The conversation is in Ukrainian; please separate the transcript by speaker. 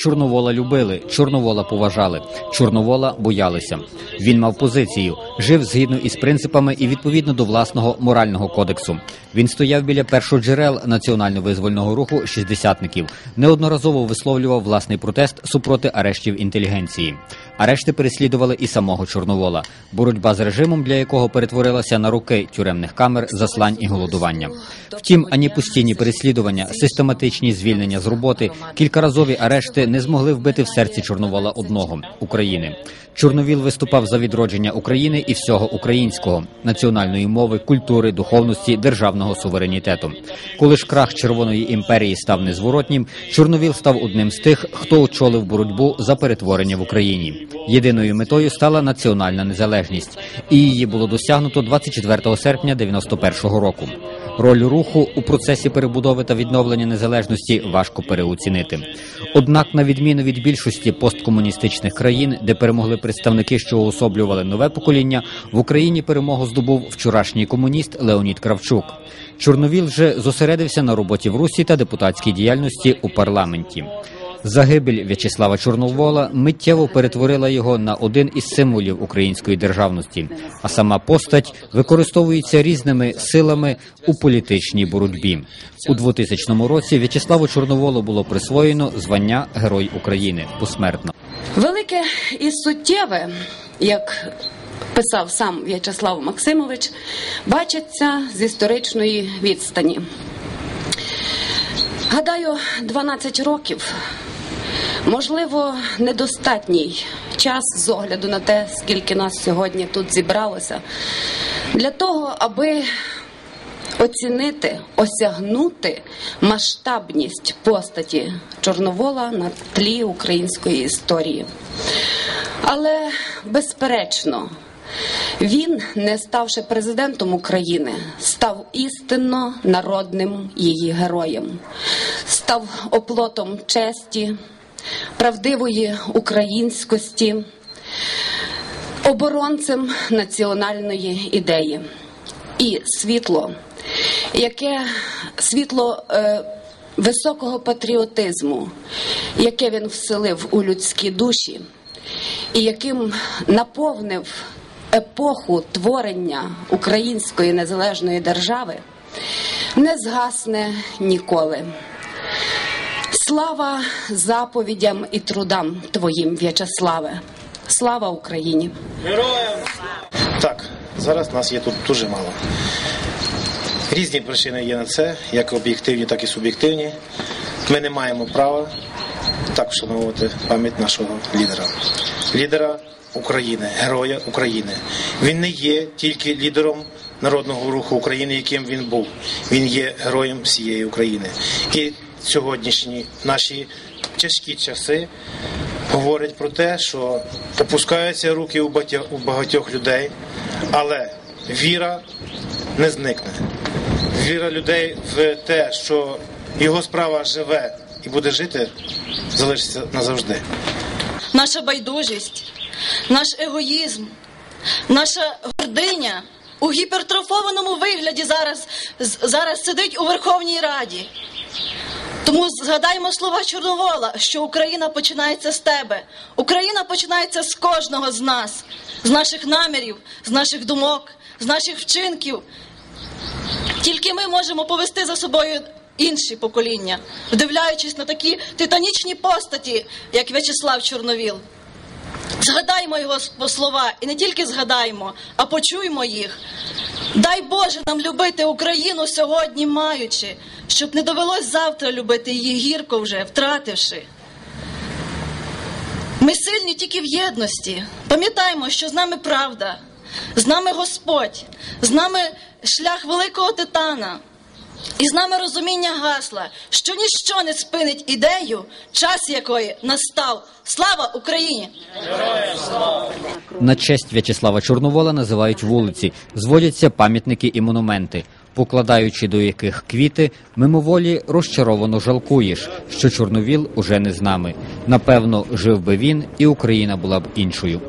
Speaker 1: Чорновола любили, Чорновола поважали, Чорновола боялися. Він мав позицію, жив згідно із принципами і відповідно до власного морального кодексу. Він стояв біля першоджерел національно-визвольного руху шістдесятників, неодноразово висловлював власний протест супроти арештів інтелігенції. Арешти переслідували і самого Чорновола, боротьба з режимом, для якого перетворилася на руки тюремних камер, заслань і голодування. Втім, ані постійні переслідування, систематичні звільнення з роботи, кількаразові арешти не змогли вбити в серці Чорновола одного України. Чорновіл виступав за відродження України і всього українського національної мови, культури, духовності, державного суверенітету. Коли ж крах Червоної імперії став незворотнім, Чорновіл став одним з тих, хто очолив боротьбу за перетворення в Україні. Єдиною метою стала національна незалежність, і її було досягнуто 24 серпня 91-го року. Роль руху у процесі перебудови та відновлення незалежності важко переоцінити. Однак, на відміну від більшості посткомуністичних країн, де перемогли представники, що уособлювали нове покоління, в Україні перемогу здобув вчорашній комуніст Леонід Кравчук. Чорновіл же зосередився на роботі в Русі та депутатській діяльності у парламенті. Загибель В'ячеслава Чорновола миттєво перетворила його на один із символів української державності, а сама постать використовується різними силами у політичній боротьбі. У 2000 році В'ячеславу Чорноволу було присвоєно звання Герой України посмертно.
Speaker 2: Велике і суттєве, як писав сам В'ячеслав Максимович, бачиться з історичної відстані. Гадаю, 12 років можливо недостатній час з огляду на те, скільки нас сьогодні тут зібралося, для того, аби оцінити, осягнути масштабність постаті Чорновола на тлі української історії. Але безперечно, він, не ставши президентом України, став істинно народним її героєм, став оплотом честі, правдивої українськості, оборонцем національної ідеї і світло, яке світло. Е, Високого патріотизму, яке він вселив у людські душі, і яким наповнив епоху творення української незалежної держави, не згасне ніколи. Слава заповідям і трудам твоїм, В'ячеславе! Слава Україні! Героям!
Speaker 3: Так, зараз нас є тут дуже мало. Різні причини є на це, як об'єктивні, так і суб'єктивні. Ми не маємо права так вшановувати пам'ять нашого лідера. Лідера України, героя України. Він не є тільки лідером народного руху України, яким він був. Він є героєм всієї України. І сьогоднішні наші тяжкі часи говорять про те, що опускаються руки у багатьох людей, але віра не зникне. Віра людей в те, що його справа живе і буде жити, залишиться назавжди.
Speaker 4: наша байдужість, наш егоїзм, наша гординя у гіпертрофованому вигляді зараз, зараз сидить у Верховній Раді. Тому згадаймо слова Чорновола, що Україна починається з тебе. Україна починається з кожного з нас, з наших намірів, з наших думок, з наших вчинків. Тільки ми можемо повести за собою інші покоління, вдивляючись на такі титанічні постаті, як В'ячеслав Чорновіл. Згадаймо його слова і не тільки згадаймо, а почуймо їх. Дай Боже нам любити Україну сьогодні, маючи, щоб не довелось завтра любити її гірко вже, втративши. Ми сильні тільки в єдності. Пам'ятаємо, що з нами правда, з нами Господь, з нами шлях великого титана. І з нами розуміння гасла, що ніщо не спинить ідею, час якої настав. Слава Україні!
Speaker 1: На честь В'ячеслава Чорновола називають вулиці, зводяться пам'ятники і монументи, покладаючи до яких квіти, мимоволі розчаровано жалкуєш, що Чорновіл уже не з нами. Напевно, жив би він, і Україна була б іншою.